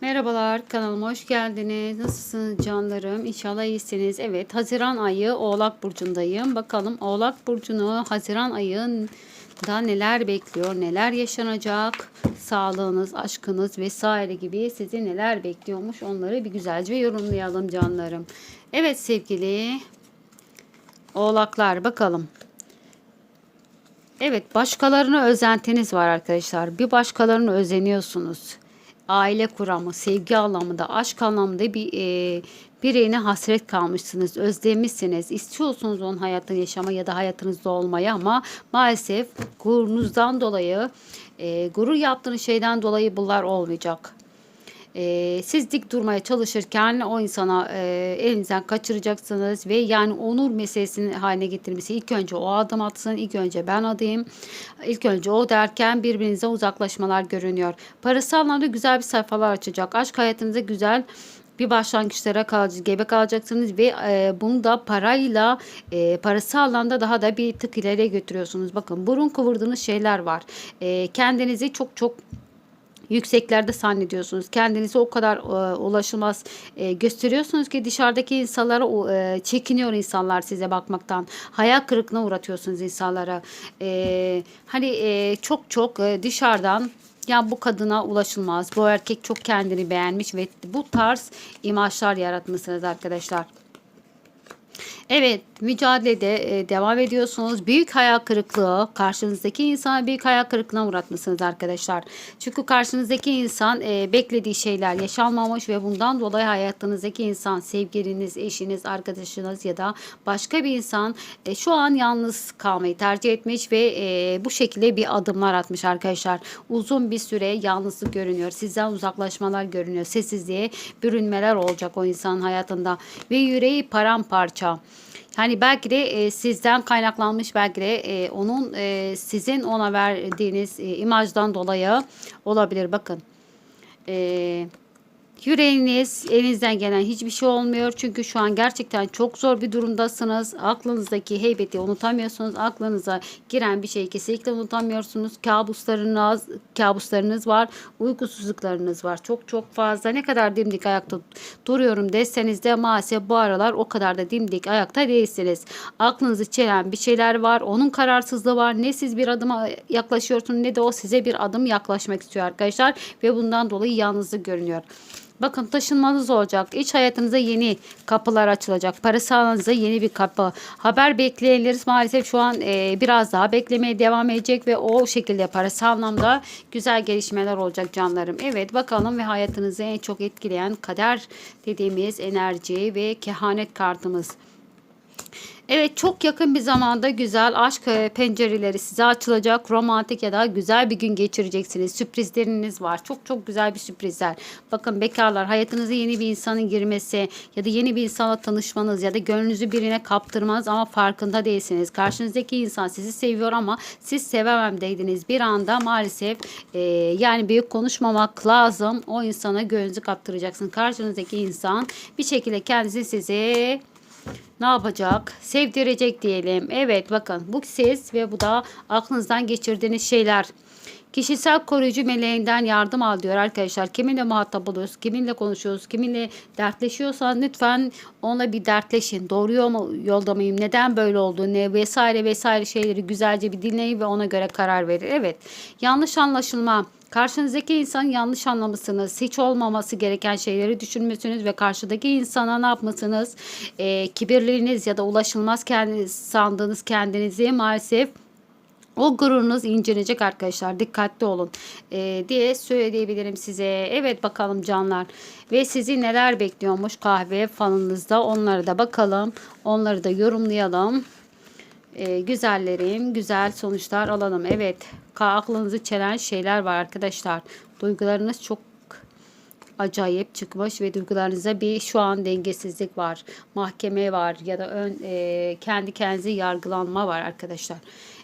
Merhabalar kanalıma hoş geldiniz. Nasılsınız canlarım? İnşallah iyisiniz. Evet Haziran ayı Oğlak Burcu'ndayım. Bakalım Oğlak Burcu'nu Haziran ayında neler bekliyor? Neler yaşanacak? Sağlığınız, aşkınız vesaire gibi sizi neler bekliyormuş? Onları bir güzelce yorumlayalım canlarım. Evet sevgili Oğlaklar bakalım. Evet başkalarına özentiniz var arkadaşlar. Bir başkalarına özeniyorsunuz. Aile kuramı, sevgi anlamında, aşk anlamında bir e, birine hasret kalmışsınız, özlemişsiniz. İstiyorsunuz onun hayatını yaşama ya da hayatınızda olmayı ama maalesef gururunuzdan dolayı, e, gurur yaptığınız şeyden dolayı bunlar olmayacak. Ee, siz dik durmaya çalışırken o insana e, elinizden kaçıracaksınız ve yani onur meselesini haline getirmesi ilk önce o adım atsın ilk önce ben adayım ilk önce o derken birbirinize uzaklaşmalar görünüyor parasal anlamda güzel bir sayfalar açacak aşk hayatınızda güzel bir başlangıçlara kalacak, gebe kalacaksınız ve e, bunu da parayla e, parasal alanda daha da bir tık ileriye götürüyorsunuz. Bakın burun kıvırdığınız şeyler var. E, kendinizi çok çok yükseklerde zannediyorsunuz. Kendinizi o kadar e, ulaşılmaz e, gösteriyorsunuz ki dışarıdaki insanlara e, çekiniyor insanlar size bakmaktan. Hayal kırıklığına uğratıyorsunuz insanlara. E, hani e, çok çok e, dışarıdan ya bu kadına ulaşılmaz. Bu erkek çok kendini beğenmiş ve bu tarz imajlar yaratmışsınız arkadaşlar. Evet, mücadelede e, devam ediyorsunuz. Büyük hayal kırıklığı, karşınızdaki insana büyük hayal kırıklığına uğratmışsınız arkadaşlar. Çünkü karşınızdaki insan e, beklediği şeyler yaşanmamış ve bundan dolayı hayatınızdaki insan, sevgiliniz, eşiniz, arkadaşınız ya da başka bir insan e, şu an yalnız kalmayı tercih etmiş ve bu şekilde bir adımlar atmış arkadaşlar. Uzun bir süre yalnızlık görünüyor. Sizden uzaklaşmalar görünüyor. Sessizliğe bürünmeler olacak o insanın hayatında ve yüreği paramparça. Hani belki de e, sizden kaynaklanmış belki de e, onun e, sizin ona verdiğiniz e, imajdan dolayı olabilir. Bakın. Eee Yüreğiniz, elinizden gelen hiçbir şey olmuyor. Çünkü şu an gerçekten çok zor bir durumdasınız. Aklınızdaki heybeti unutamıyorsunuz. Aklınıza giren bir şeyi kesinlikle unutamıyorsunuz. Kabuslarınız, kabuslarınız var. Uykusuzluklarınız var. Çok çok fazla. Ne kadar dimdik ayakta duruyorum deseniz de maalesef bu aralar o kadar da dimdik ayakta değilsiniz. Aklınızı çelen bir şeyler var. Onun kararsızlığı var. Ne siz bir adıma yaklaşıyorsunuz ne de o size bir adım yaklaşmak istiyor arkadaşlar. Ve bundan dolayı yalnızlık görünüyor. Bakın taşınmanız olacak. İç hayatınıza yeni kapılar açılacak. Para sağlığınıza yeni bir kapı. Haber bekleyenleriniz maalesef şu an e, biraz daha beklemeye devam edecek ve o şekilde parasal anlamda güzel gelişmeler olacak canlarım. Evet bakalım ve hayatınızı en çok etkileyen kader dediğimiz enerji ve kehanet kartımız. Evet çok yakın bir zamanda güzel aşk e, pencereleri size açılacak. Romantik ya da güzel bir gün geçireceksiniz. Sürprizleriniz var. Çok çok güzel bir sürprizler. Bakın bekarlar hayatınıza yeni bir insanın girmesi ya da yeni bir insanla tanışmanız ya da gönlünüzü birine kaptırmanız ama farkında değilsiniz. Karşınızdaki insan sizi seviyor ama siz sevemem dediniz. Bir anda maalesef e, yani büyük konuşmamak lazım. O insana gönlünüzü kaptıracaksın. Karşınızdaki insan bir şekilde kendisi size ne yapacak? Sevdirecek diyelim. Evet bakın bu siz ve bu da aklınızdan geçirdiğiniz şeyler. Kişisel koruyucu meleğinden yardım al diyor arkadaşlar. Kiminle muhatap oluyoruz, kiminle konuşuyoruz, kiminle dertleşiyorsan lütfen onunla bir dertleşin. Doğru mu, yolda mıyım, neden böyle oldu, ne vesaire vesaire şeyleri güzelce bir dinleyin ve ona göre karar verin. Evet yanlış anlaşılma, Karşınızdaki insan yanlış anlamışsınız. Hiç olmaması gereken şeyleri düşünmüşsünüz ve karşıdaki insana ne yapmışsınız? E, kibirliliğiniz ya da ulaşılmaz kendi, sandığınız kendinizi maalesef o gururunuz incinecek arkadaşlar. Dikkatli olun ee, diye söyleyebilirim size. Evet bakalım canlar. Ve sizi neler bekliyormuş kahve falınızda. Onları da bakalım. Onları da yorumlayalım. Ee, güzellerim güzel sonuçlar alalım. Evet aklınızı çelen şeyler var arkadaşlar. Duygularınız çok acayip çıkmış ve duygularınıza bir şu an dengesizlik var. Mahkeme var ya da ön e, kendi kendinizi yargılanma var arkadaşlar.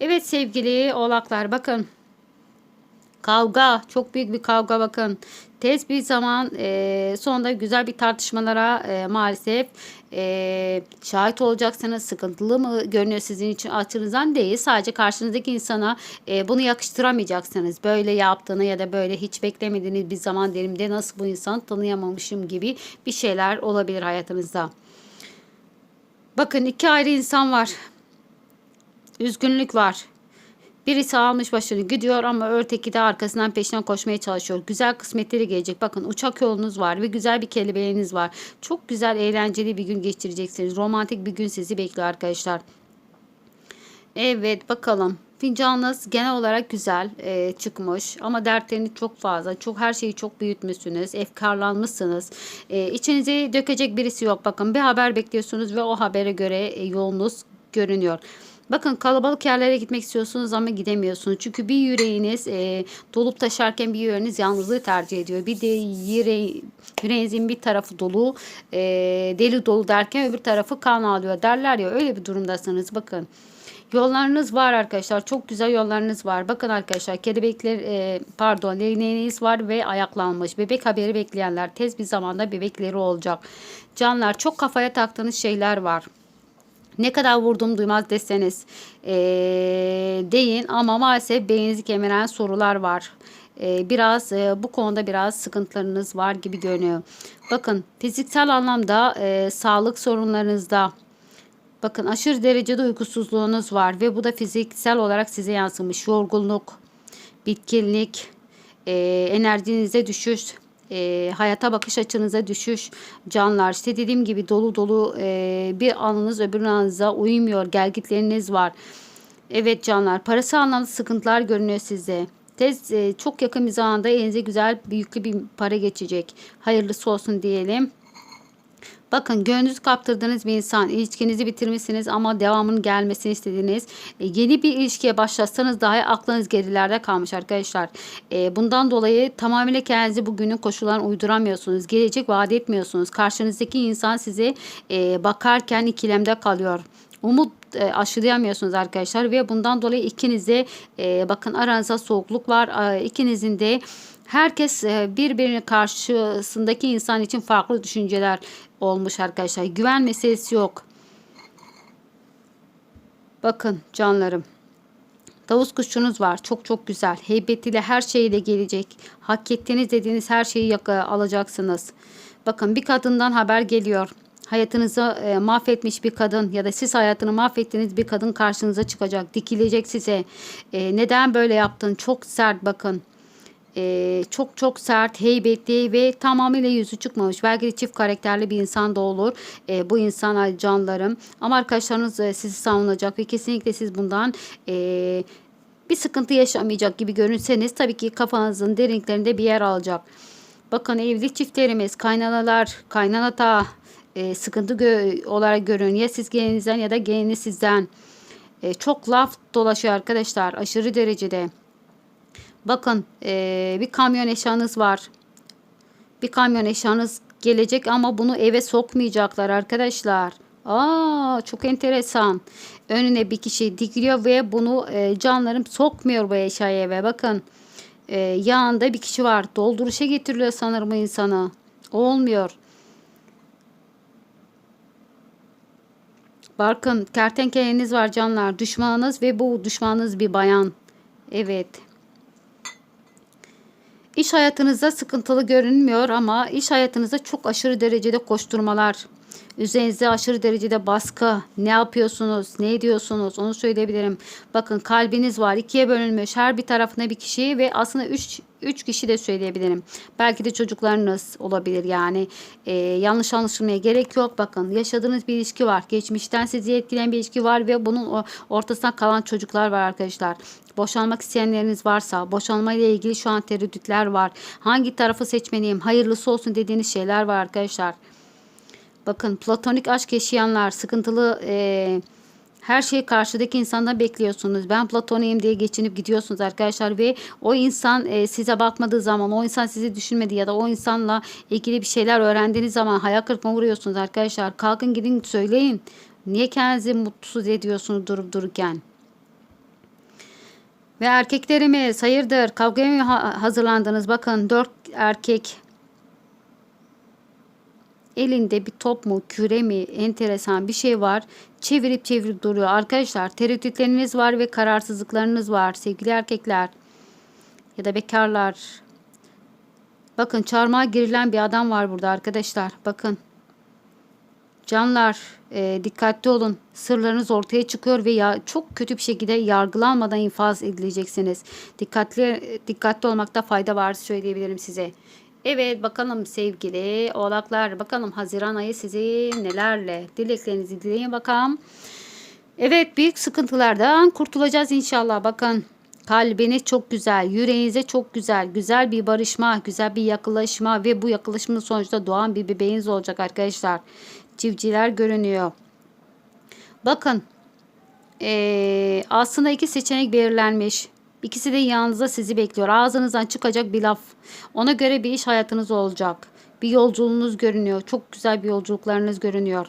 Evet sevgili oğlaklar bakın Kavga. Çok büyük bir kavga bakın. Tez bir zaman e, sonunda güzel bir tartışmalara e, maalesef e, şahit olacaksınız. Sıkıntılı mı görünüyor sizin için açınızdan değil. Sadece karşınızdaki insana e, bunu yakıştıramayacaksınız. Böyle yaptığını ya da böyle hiç beklemediğiniz bir zaman diliminde nasıl bu insanı tanıyamamışım gibi bir şeyler olabilir hayatınızda. Bakın iki ayrı insan var. Üzgünlük var. Birisi almış başını gidiyor ama öteki de arkasından peşinden koşmaya çalışıyor. Güzel kısmetleri gelecek. Bakın uçak yolunuz var ve güzel bir kelebeğiniz var. Çok güzel eğlenceli bir gün geçireceksiniz. Romantik bir gün sizi bekliyor arkadaşlar. Evet bakalım. Fincanınız genel olarak güzel e, çıkmış ama dertleriniz çok fazla. Çok her şeyi çok büyütmüşsünüz. Efkarlanmışsınız. E, içinize dökecek birisi yok. Bakın bir haber bekliyorsunuz ve o habere göre e, yolunuz görünüyor. Bakın kalabalık yerlere gitmek istiyorsunuz ama gidemiyorsunuz. Çünkü bir yüreğiniz e, dolup taşarken bir yüreğiniz yalnızlığı tercih ediyor. Bir de yüre, yüreğinizin bir tarafı dolu, e, deli dolu derken öbür tarafı kan alıyor derler ya öyle bir durumdasınız. Bakın. Yollarınız var arkadaşlar. Çok güzel yollarınız var. Bakın arkadaşlar kelebekler e, pardon leğneğiniz var ve ayaklanmış. Bebek haberi bekleyenler tez bir zamanda bebekleri olacak. Canlar çok kafaya taktığınız şeyler var. Ne kadar vurdum duymaz deseniz ee, deyin ama maalesef beyninizi kemiren sorular var. Ee, biraz e, bu konuda biraz sıkıntılarınız var gibi görünüyor. Bakın fiziksel anlamda e, sağlık sorunlarınızda bakın aşırı derecede uykusuzluğunuz var ve bu da fiziksel olarak size yansımış. Yorgunluk, bitkinlik, e, enerjinize düşüş, e, hayata bakış açınıza düşüş canlar. İşte dediğim gibi dolu dolu e, bir anınız öbür anınıza uymuyor. Gelgitleriniz var. Evet canlar parası anlamda sıkıntılar görünüyor size. Tez e, çok yakın bir zamanda elinize güzel büyüklü bir para geçecek. Hayırlısı olsun diyelim. Bakın gönlünüzü kaptırdığınız bir insan, ilişkinizi bitirmişsiniz ama devamının gelmesini istediğiniz e, yeni bir ilişkiye başlatsanız dahi aklınız gerilerde kalmış arkadaşlar. E, bundan dolayı tamamıyla kendinizi bugünün koşullarına uyduramıyorsunuz. Gelecek vaat etmiyorsunuz. Karşınızdaki insan size e, bakarken ikilemde kalıyor. Umut e, aşılayamıyorsunuz arkadaşlar ve bundan dolayı ikinize e, bakın aranızda soğukluk var. E, ikinizin de herkes e, birbirinin karşısındaki insan için farklı düşünceler olmuş arkadaşlar. Güven meselesi yok. Bakın canlarım. Tavus kuşunuz var. Çok çok güzel. Heybetiyle her şeyle gelecek. Hak ettiğiniz dediğiniz her şeyi alacaksınız. Bakın bir kadından haber geliyor. Hayatınızı e, mahvetmiş bir kadın ya da siz hayatını mahvettiğiniz bir kadın karşınıza çıkacak. Dikilecek size. E, neden böyle yaptın? Çok sert bakın e, çok çok sert, heybetli ve tamamıyla yüzü çıkmamış. Belki de çift karakterli bir insan da olur. E, bu insan canlarım. Ama arkadaşlarınız e, sizi savunacak ve kesinlikle siz bundan e, bir sıkıntı yaşamayacak gibi görünseniz tabii ki kafanızın derinliklerinde bir yer alacak. Bakın evlilik çiftlerimiz, kaynanalar, kaynanata e, sıkıntı gö olarak görün. Ya siz gelinizden ya da gelini sizden. E, çok laf dolaşıyor arkadaşlar aşırı derecede. Bakın ee, bir kamyon eşyanız var. Bir kamyon eşyanız gelecek ama bunu eve sokmayacaklar arkadaşlar. Aa çok enteresan. Önüne bir kişi dikiliyor ve bunu e, canlarım sokmuyor bu eşyayı eve. Bakın e, yanında bir kişi var. Dolduruşa getiriliyor sanırım insanı. Olmuyor. Bakın kertenkeleniz var canlar. Düşmanınız ve bu düşmanınız bir bayan. Evet. İş hayatınızda sıkıntılı görünmüyor ama iş hayatınızda çok aşırı derecede koşturmalar, üzerinizde aşırı derecede baskı, ne yapıyorsunuz, ne ediyorsunuz onu söyleyebilirim. Bakın kalbiniz var, ikiye bölünmüş her bir tarafına bir kişi ve aslında üç, üç kişi de söyleyebilirim. Belki de çocuklarınız olabilir yani e, yanlış anlaşılmaya gerek yok. Bakın yaşadığınız bir ilişki var, geçmişten sizi etkileyen bir ilişki var ve bunun ortasına kalan çocuklar var arkadaşlar. Boşanmak isteyenleriniz varsa, boşanma ile ilgili şu an tereddütler var. Hangi tarafı seçmeliyim, hayırlısı olsun dediğiniz şeyler var arkadaşlar. Bakın platonik aşk yaşayanlar, sıkıntılı e, her şeyi karşıdaki insandan bekliyorsunuz. Ben platoniyim diye geçinip gidiyorsunuz arkadaşlar ve o insan e, size bakmadığı zaman, o insan sizi düşünmedi ya da o insanla ilgili bir şeyler öğrendiğiniz zaman hayal kırıklığına vuruyorsunuz arkadaşlar. Kalkın gidin söyleyin. Niye kendinizi mutsuz ediyorsunuz durup dururken? Ve erkeklerimiz hayırdır kavgaya mı ha- hazırlandınız? Bakın dört erkek elinde bir top mu küre mi enteresan bir şey var. Çevirip çevirip duruyor. Arkadaşlar tereddütleriniz var ve kararsızlıklarınız var sevgili erkekler ya da bekarlar. Bakın çarmıha girilen bir adam var burada arkadaşlar. Bakın. Canlar e, dikkatli olun. Sırlarınız ortaya çıkıyor ve ya, çok kötü bir şekilde yargılanmadan infaz edileceksiniz. Dikkatli dikkatli olmakta fayda var söyleyebilirim size. Evet bakalım sevgili oğlaklar bakalım Haziran ayı sizi nelerle dileklerinizi dileyin bakalım. Evet büyük sıkıntılardan kurtulacağız inşallah bakın. Kalbiniz çok güzel, yüreğinize çok güzel, güzel bir barışma, güzel bir yakınlaşma ve bu yakınlaşmanın sonucunda doğan bir bebeğiniz olacak arkadaşlar. Civcivler görünüyor. Bakın ee, aslında iki seçenek belirlenmiş. İkisi de yanınızda sizi bekliyor. Ağzınızdan çıkacak bir laf. Ona göre bir iş hayatınız olacak. Bir yolculuğunuz görünüyor. Çok güzel bir yolculuklarınız görünüyor.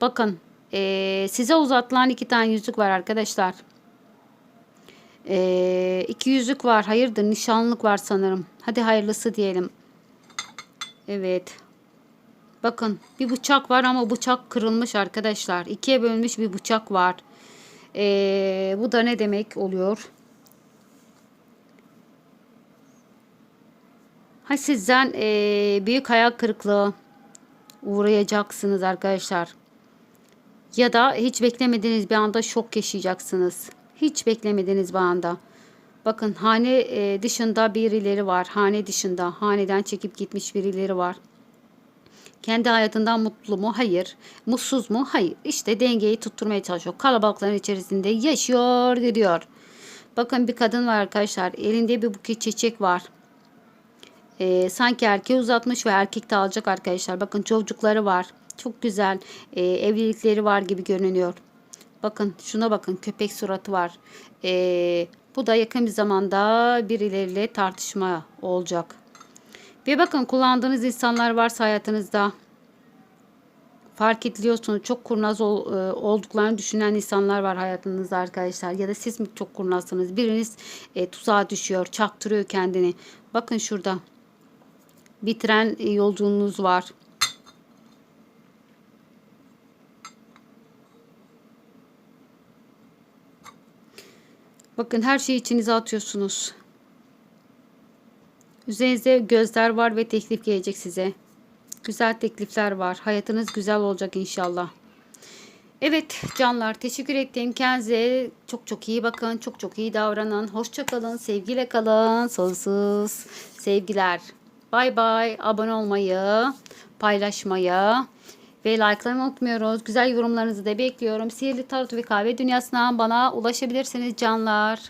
Bakın ee, size uzatılan iki tane yüzük var arkadaşlar. Ee, iki yüzük var. Hayırdır nişanlık var sanırım. Hadi hayırlısı diyelim. Evet. Bakın bir bıçak var ama bıçak kırılmış arkadaşlar. İkiye bölünmüş bir bıçak var. Ee, bu da ne demek oluyor? Ha sizden ee, büyük hayal kırıklığı uğrayacaksınız arkadaşlar. Ya da hiç beklemediğiniz bir anda şok yaşayacaksınız. Hiç beklemediğiniz bir anda. Bakın hane e, dışında birileri var. Hane dışında. Haneden çekip gitmiş birileri var. Kendi hayatından mutlu mu? Hayır. Mutsuz mu? Hayır. İşte dengeyi tutturmaya çalışıyor. Kalabalıkların içerisinde yaşıyor gidiyor. Bakın bir kadın var arkadaşlar. Elinde bir buket çiçek var. Ee, sanki erkeğe uzatmış ve erkek de alacak arkadaşlar. Bakın çocukları var. Çok güzel. Ee, evlilikleri var gibi görünüyor. Bakın şuna bakın köpek suratı var. Ee, bu da yakın bir zamanda birileriyle tartışma olacak. Ve bakın kullandığınız insanlar varsa hayatınızda fark ediliyorsunuz. Çok kurnaz ol, e, olduklarını düşünen insanlar var hayatınızda arkadaşlar. Ya da siz mi çok kurnazsınız? Biriniz e, tuzağa düşüyor, çaktırıyor kendini. Bakın şurada. Bitiren e, yolculuğunuz var. Bakın her şeyi içinize atıyorsunuz. Üzerinizde gözler var ve teklif gelecek size. Güzel teklifler var. Hayatınız güzel olacak inşallah. Evet canlar teşekkür ettim. Kendinize çok çok iyi bakın. Çok çok iyi davranın. Hoşça kalın. Sevgiyle kalın. Sonsuz sevgiler. Bay bay. Abone olmayı, paylaşmayı ve like'lamayı unutmuyoruz. Güzel yorumlarınızı da bekliyorum. Sihirli Tarot ve Kahve Dünyası'ndan bana ulaşabilirsiniz canlar.